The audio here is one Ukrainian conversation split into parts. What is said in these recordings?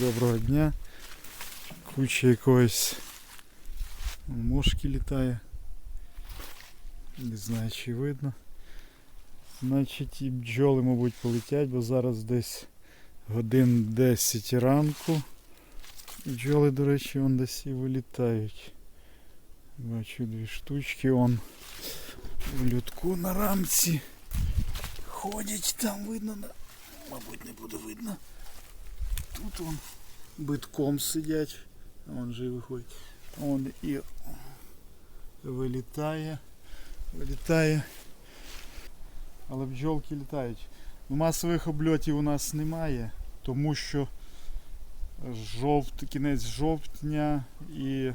Доброго дня. Куча якоїсь мошки літає. Не знаю чи видно. Значить і бджоли, мабуть, полетять, бо зараз десь годин 10 ранку. Бджоли, до речі, вон десь і вилітають. Бачу дві штучки, он в лютку на рамці. Ходять там видно, мабуть, не буде видно. Тут вон битком сидять. А Вон же виходить. А Вон і вилітає. Вилітає. Але бджолки літають. Масових обльотів у нас немає, тому що жовт, кінець жовтня і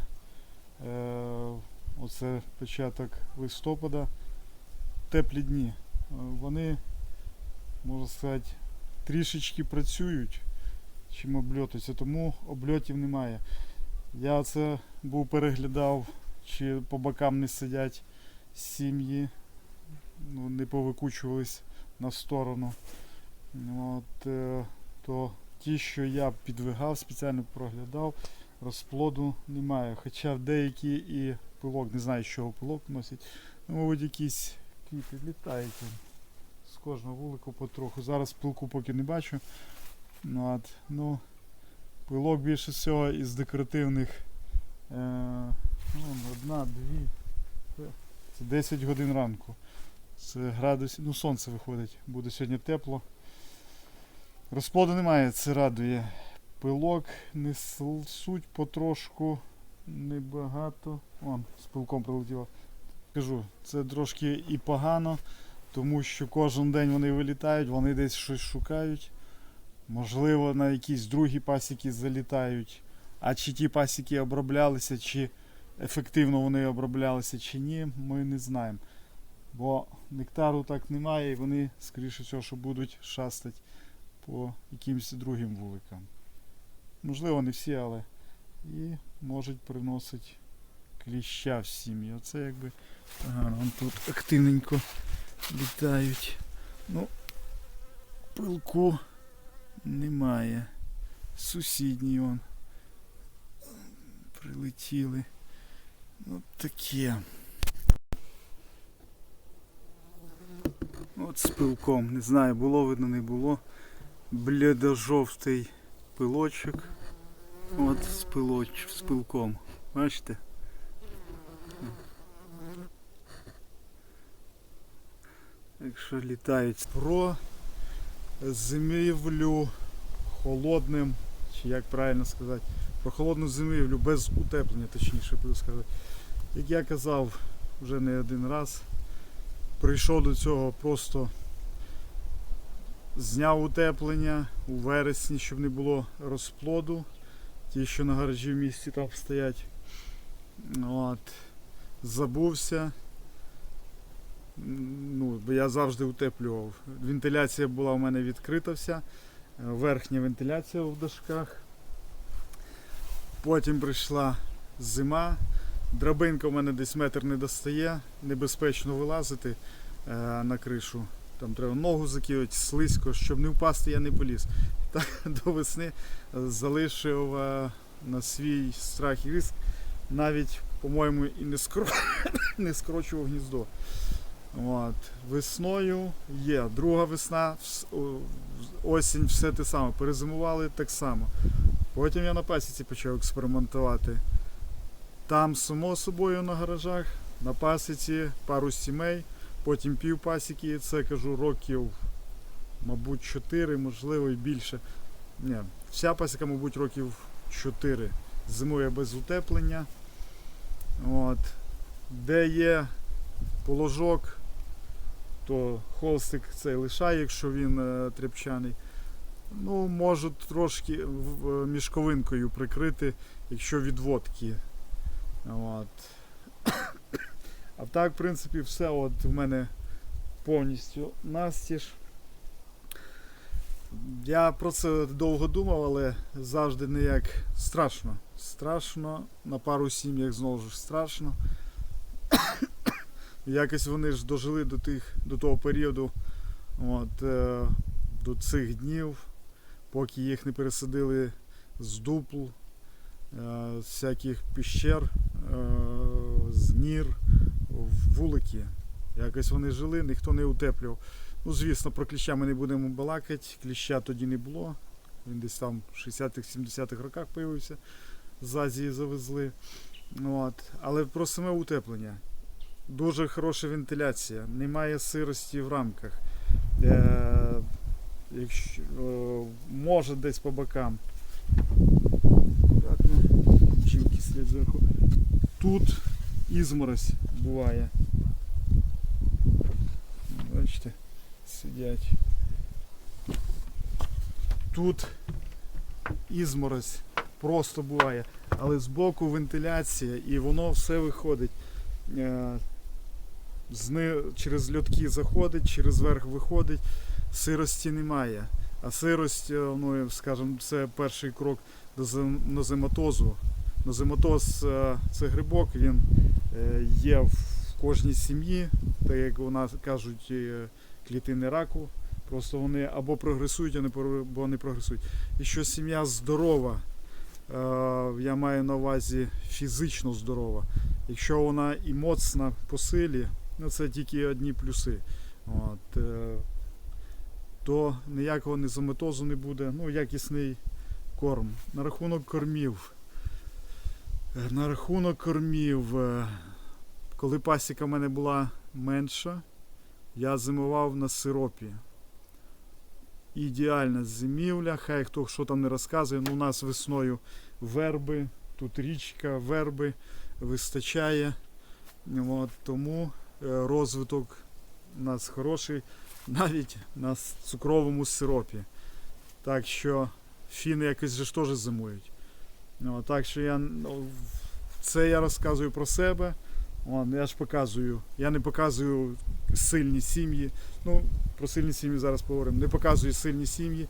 е, оце початок листопада теплі дні. Вони, можна сказати, трішечки працюють чим обльотуються, тому обльотів немає. Я це був переглядав, чи по бокам не сидять сім'ї, ну, не повикучувались на сторону. От, е, то ті, що я підвигав, спеціально проглядав, розплоду немає. Хоча деякі і пилок, не знаю, з чого пилок носять, ну, мабуть, якісь квіти літають. З кожного вулику потроху. Зараз пилку поки не бачу. Ну, от, ну, пилок більше всього із декоративних. Е, ну, одна, дві. Це- Це 10 годин ранку. Це градус, ну сонце виходить, буде сьогодні тепло. Розплоду немає, це радує. Пилок несуть потрошку небагато. Вон, з пилком прилетіло. Кажу, це трошки і погано, тому що кожен день вони вилітають, вони десь щось шукають. Можливо, на якісь другі пасіки залітають. А чи ті пасіки оброблялися, чи ефективно вони оброблялися, чи ні, ми не знаємо. Бо нектару так немає, і вони, скоріше всього, що будуть шастати по якимось другим вуликам. Можливо, не всі, але і можуть приносити кліща в сім'ї. Оце якби гарно. Тут активненько літають. Ну, пилку немає. Сусідній он. Прилетіли. Ну таке. От з пилком. Не знаю, було видно, не було. Блідо-жовтий пилочок. От з, пилоч, з пилком. Бачите? Якщо літають про зимівлю холодним, чи як правильно сказати, про холодну зимівлю без утеплення, точніше буду сказати. Як я казав вже не один раз, прийшов до цього просто зняв утеплення у вересні, щоб не було розплоду. Ті, що на гаражі в місті там стоять. От. Забувся. Ну, я завжди утеплював. Вентиляція була у мене відкрита вся. Е, Верхня вентиляція в дашках. Потім прийшла зима. Драбинка у мене десь метр не достає. Небезпечно вилазити е, на кришу. Там треба ногу закинути, слизько, щоб не впасти, я не поліз. Так до весни залишив е, на свій страх і риск. Навіть, по-моєму, і не, скро... не скрочував гніздо. От. Весною є. Друга весна, осінь, все те саме. Перезимували так само. Потім я на пасіці почав експериментувати. Там, само собою, на гаражах, на пасіці пару сімей, потім пів пасіки, це кажу років, мабуть, 4, можливо, і більше. Ні, вся пасіка, мабуть, років 4. Зимує без утеплення. От. Де є положок, то холстик цей лишає, якщо він е, тряпчаний. Ну, можу трошки в- мішковинкою прикрити, якщо відводки. От. А так, в принципі, все от в мене повністю настіж. Я про це довго думав, але завжди ніяк страшно. Страшно, на пару сім'ях знову ж страшно. Якось вони ж дожили до тих, до того періоду, от, е, до цих днів, поки їх не пересадили з дупл, е, з всяких піщер, е, з нір, вулики. Якось вони жили, ніхто не утеплював. Ну, звісно, про кліща ми не будемо балакати. Кліща тоді не було. Він десь там в 60-х, 70-х роках з'явився. З Азії завезли. От. Але про саме утеплення. Дуже хороша вентиляція, немає сирості в рамках. Е, якщо, е, може десь по бокам. Чинки слід зверху. Тут ізморозь буває. Бачите, сидять. Тут ізморозь просто буває, але збоку вентиляція і воно все виходить. Зни, через льотки заходить, через верх виходить, сирості немає. А сирость, е, ну, скажімо, це перший крок до зем- нозематозу. Нозематоз е, це грибок, він е, є в кожній сім'ї, так як у нас кажуть, клітини раку. Просто вони або прогресують, або не прогресують. Якщо сім'я здорова, я маю на увазі фізично здорова, якщо вона і моцна по силі, ну це тільки одні плюси. От, е, то ніякого незометозу не буде, ну, якісний корм. На рахунок кормів. На рахунок кормів, е, коли пасіка в мене була менша, я зимував на сиропі. Ідеальна зимівля, хай хто що там не розказує. Ну, у нас весною верби, тут річка, верби вистачає. От, тому розвиток у нас хороший, навіть на цукровому сиропі. Так що фіни якось ж теж зимують. От, так що я ну, це я розказую про себе. Вон, я ж показую. Я не показую сильні сім'ї. Ну, про сильні сім'ї зараз поговоримо. Не показую сильні сім'ї.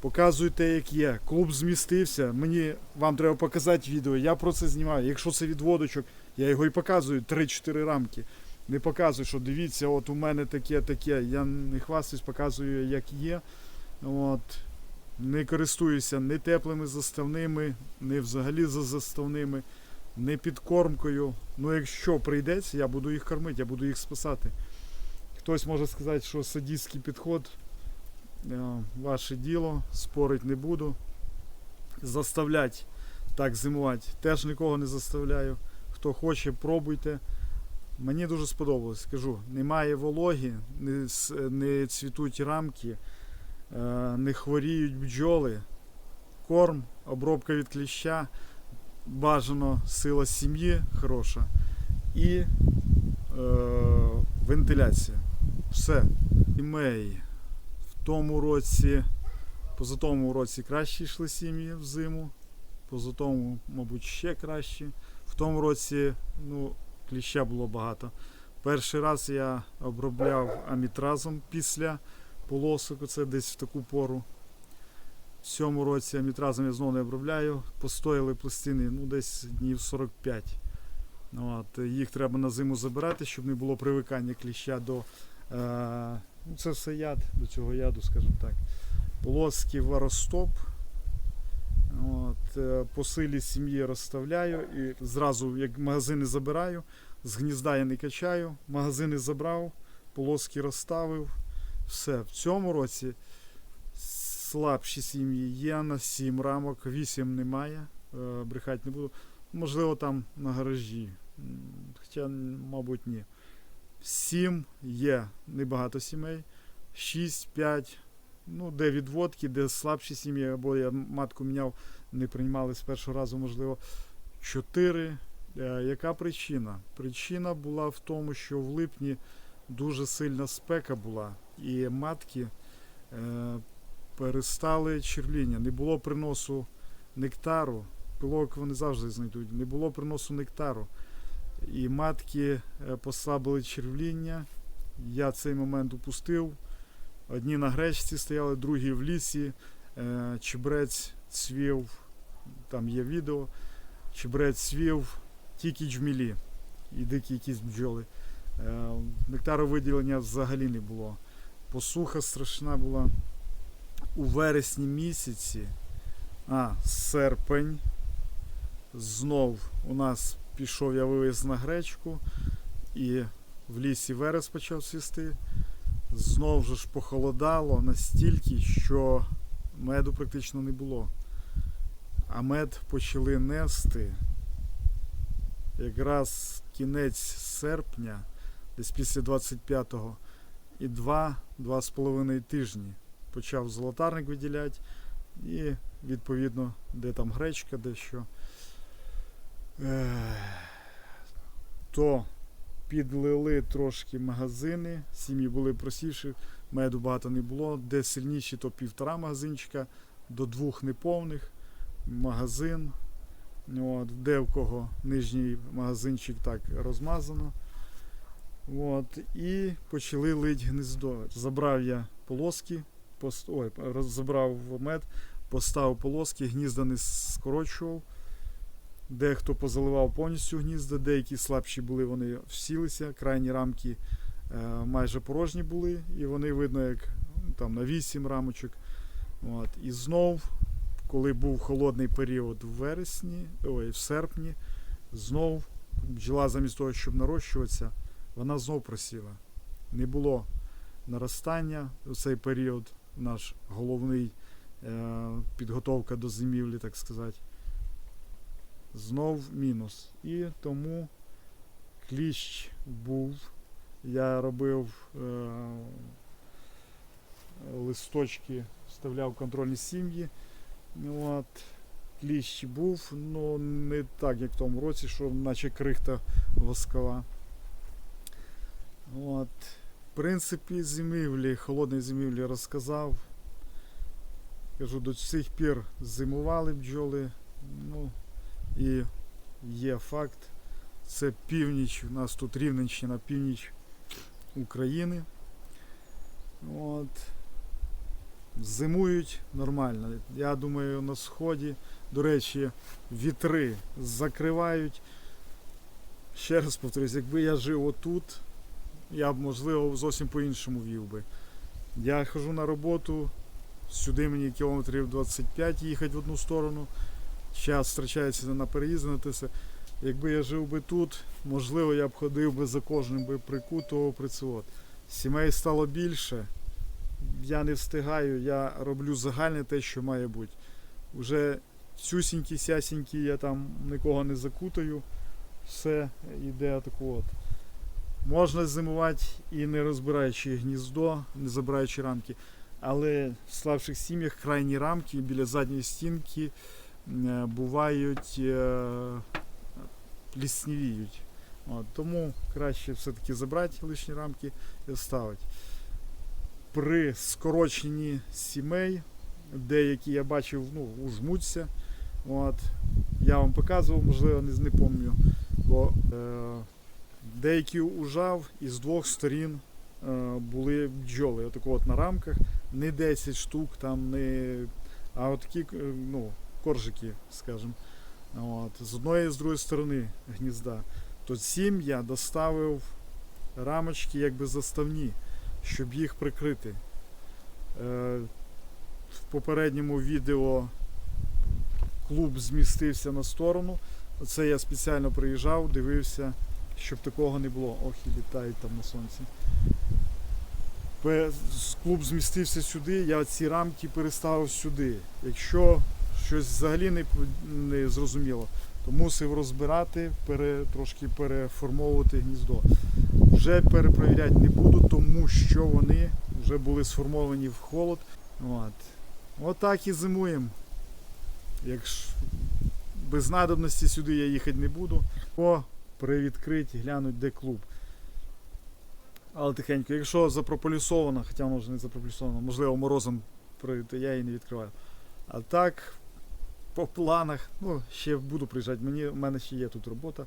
Показую те, як є. Клуб змістився. Мені вам треба показати відео. Я про це знімаю. Якщо це відводочок, я його і показую 3-4 рамки. Не показую, що дивіться, от у мене таке, таке. Я не хвастаюсь, показую, як є. От. Не користуюся ні теплими заставними, ні взагалі за заставними, ні підкормкою. Ну, якщо прийдеться, я буду їх кормити, я буду їх спасати. Хтось може сказати, що садістський підход, е, ваше діло, спорить не буду. Заставлять так зимувати. Теж нікого не заставляю. Хто хоче, пробуйте. Мені дуже сподобалось, скажу. Немає вологі, не, не цвітуть рамки, е, не хворіють бджоли. Корм, обробка від кліща, бажано сила сім'ї хороша і е, вентиляція. Все. Сімей. В тому році, позатому році краще йшли сім'ї в зиму, позатому, мабуть, ще краще. В тому році, ну, кліща було багато. Перший раз я обробляв амітразом після полосок, це десь в таку пору. В цьому році амітразом я знову не обробляю. Постояли пластини ну, десь днів 45. От, їх треба на зиму забирати, щоб не було привикання кліща до. Е, ну, це все яд, до цього яду, скажімо так. Полоски варостоп. От, е, по силі сім'ї розставляю і зразу, як магазини забираю, з гнізда я не качаю, магазини забрав, полоски розставив. Все. В цьому році слабші сім'ї є на 7 рамок, 8 немає. е, Брехати не буду. Можливо, там на гаражі. Хоча, мабуть, ні. 7 є небагато сімей. 6, 5. Ну, де відводки, де слабші сім'ї, або я матку міняв, не приймали з першого разу, можливо. 4. Е, Яка причина? Причина була в тому, що в липні дуже сильна спека була, і матки е, перестали червління. Не було приносу нектару. Пилок вони завжди знайдуть. Не було приносу нектару. І матки е, послабили червління. Я цей момент упустив. Одні на гречці стояли, другі в лісі. Е, Чебрець цвів, там є відео. Чебрець цвів тільки джмілі і дикі якісь бджоли. Е, Нектаровиділення взагалі не було. Посуха страшна була. У вересні місяці А, серпень. Знов у нас пішов я вивіз на гречку, і в лісі верес почав цвісти. Знов ж похолодало настільки, що меду практично не було. А мед почали нести якраз кінець серпня, десь після 25-го, і два-два з половиною тижні почав золотарник виділяти, і відповідно, де там гречка, де що. То підлили трошки магазини, сім'ї були просівші, меду багато не було. Де сильніші, то півтора магазинчика, до двох неповних магазин. От, де в кого нижній магазинчик так розмазано. От, і почали лить гнездо. Забрав я полоски, пост... Ой, забрав мед, поставив полоски, гнізда не скорочував. Дехто позаливав повністю гнізда, деякі слабші були, вони всілися, крайні рамки е, майже порожні були, і вони видно, як ну, там на 8 рамочок. От. І знов, коли був холодний період в вересні, ой, в серпні, знов бджола замість того, щоб нарощуватися, вона знов просіла. Не було наростання у цей період, наш головний е, підготовка до зимівлі, так сказати. Знов мінус. І тому кліщ був. Я робив е, листочки, вставляв контрольні сім'ї. От. Кліщ був, ну не так, як в тому році, що наче крихта воскова. От. В принципі, зимівлі, холодної зимівлі розказав. Кажу, до цих пір зимували бджоли. Ну, і є факт. Це північ, у нас тут Рівненщина, північ України. От. Зимують нормально. Я думаю, на сході, до речі, вітри закривають. Ще раз повторюсь, якби я жив отут, я б, можливо, зовсім по-іншому вів би. Я хожу на роботу, сюди мені кілометрів 25 їхати в одну сторону. Час втрачається на переїзди на те. Якби я жив би тут, можливо, я б ходив би за кожним би прикутував прицевод. Сімей стало більше. Я не встигаю, я роблю загальне те, що має бути. Уже цюсінькі, сясінькі, я там нікого не закутаю. Все йде таку от. Можна зимувати і не розбираючи гніздо, не забираючи рамки. Але в слабших сім'ях крайні рамки біля задньої стінки бувають е, ліснівіють. От, тому краще все-таки забрати лишні рамки і оставити. При скороченні сімей, деякі я бачив, ну, ужмуться. От, я вам показував, можливо, не, не пам'ятаю, бо е, деякі ужав і з двох сторін е, були бджоли. Отако от на рамках, не 10 штук, там не. А от такі е, ну, коржики, скажімо. От, з одної і з другої сторони гнізда. То сім я доставив рамочки якби заставні, щоб їх прикрити. Е, в попередньому відео клуб змістився на сторону. Це я спеціально приїжджав, дивився, щоб такого не було. Ох, і літають там на сонці. Клуб змістився сюди, я ці рамки переставив сюди. Якщо щось взагалі не, не зрозуміло, то мусив розбирати, пере, трошки переформовувати гніздо. Вже перепровіряти не буду, тому що вони вже були сформовані в холод. От. Отак і зимуємо. Якщо без надобності сюди я їхати не буду. О, привідкрить, глянуть, де клуб. Але тихенько, якщо запрополісовано, хоча вже не запрополісовано, можливо, морозом прийде, я її не відкриваю. А так, по планах, ну, ще буду приїжджати, мені, в мене ще є тут робота.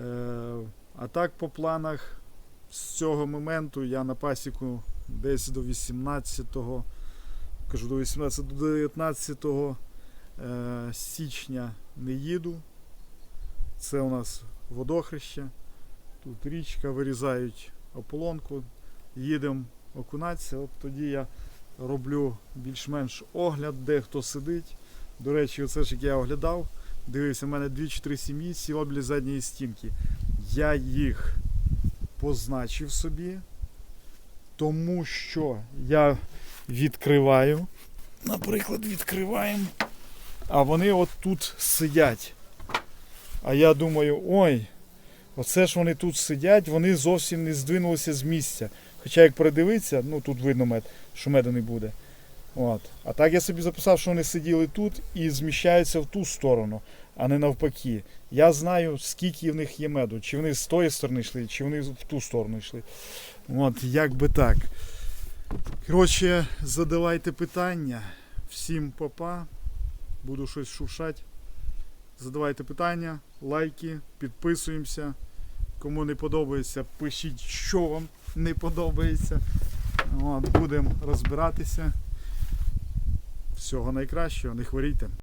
Е, а так, по планах, з цього моменту я на пасіку десь до 18-го, кажу до 18 до 19 е, січня не їду. Це у нас водохреще. Тут річка, вирізають ополонку, їдемо окунатися. От тоді я роблю більш-менш огляд, де хто сидить, До речі, оце ж як я оглядав, дивився, в мене дві чи три сім'ї сіла біля задньої стінки. Я їх позначив собі, тому що я відкриваю. Наприклад, відкриваємо. А вони от тут сидять. А я думаю, ой, оце ж вони тут сидять, вони зовсім не здвинулися з місця. Хоча як передивитися, ну тут видно мед, що меду не буде. От. А так я собі записав, що вони сиділи тут і зміщаються в ту сторону, а не навпаки. Я знаю, скільки в них є меду. Чи вони з тої сторони йшли, чи вони в ту сторону йшли. От, як би так. Коротше, задавайте питання. Всім папа. Буду щось шушати. Задавайте питання, лайки, підписуємося. Кому не подобається, пишіть, що вам не подобається. От, будемо розбиратися. Всього найкращого, не хворійте.